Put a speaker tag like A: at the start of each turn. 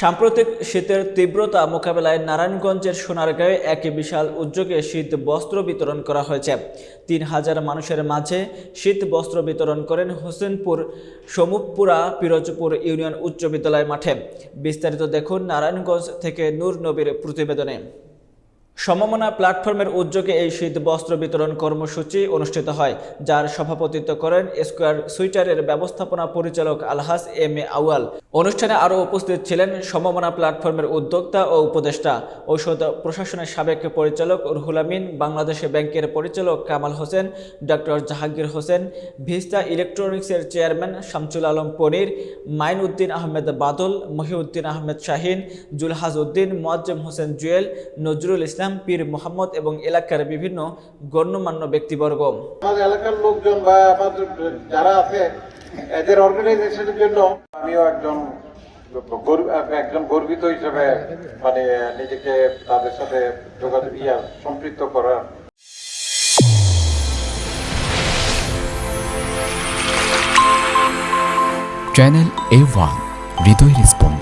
A: সাম্প্রতিক শীতের তীব্রতা মোকাবেলায় নারায়ণগঞ্জের সোনারগাঁয়ে এক বিশাল উদ্যোগে শীত বস্ত্র বিতরণ করা হয়েছে। তিন হাজার মানুষের মাঝে শীত বস্ত্র বিতরণ করেন হোসেনপুর সমুপপুরা পিরোজপুর ইউনিয়ন উচ্চ বিদ্যালয় মাঠে। বিস্তারিত দেখুন নারায়ণগঞ্জ থেকে নূর নবীর প্রতিবেদনে। সমমনা প্ল্যাটফর্মের উদ্যোগে এই শীত বস্ত্র বিতরণ কর্মসূচি অনুষ্ঠিত হয়, যার সভাপতিত্ব করেন স্কোয়ার সুইটারের ব্যবস্থাপনা পরিচালক আলহাস এম এ আউয়াল। অনুষ্ঠানে আরও উপস্থিত ছিলেন সমমনা প্ল্যাটফর্মের উদ্যোক্তা ও উপদেষ্টা, ঔষধ প্রশাসনের সাবেক পরিচালক রুহুল আমিন, বাংলাদেশ ব্যাংকের পরিচালক কামাল হোসেন, ডক্টর জাহাঙ্গীর হোসেন, ভিস্তা ইলেকট্রনিক্সের চেয়ারম্যান শামসুল আলম পনির মাইন উদ্দিন আহমেদ বাদল, মহিউদ্দিন আহমেদ শাহিন, জুলহাজ উদ্দিন, মোয়াজ্জেম হোসেন জুয়েল, নজরুল ইসলাম, পীর মোহাম্মদ এবং এলাকার বিভিন্ন গণ্যমান্য ব্যক্তিবর্গ।
B: আমাদের এলাকার লোকজন বা আমাদের যারা আছে এদের অর্গানাইজেশনের জন্য আমিও একজন একজন গর্বিত হিসেবে মানে নিজেকে তাদের সাথে যোগাযোগ ইয়া, সম্পৃক্ত করার
C: চ্যানেল এ ওয়ান হৃদয় স্পন্দন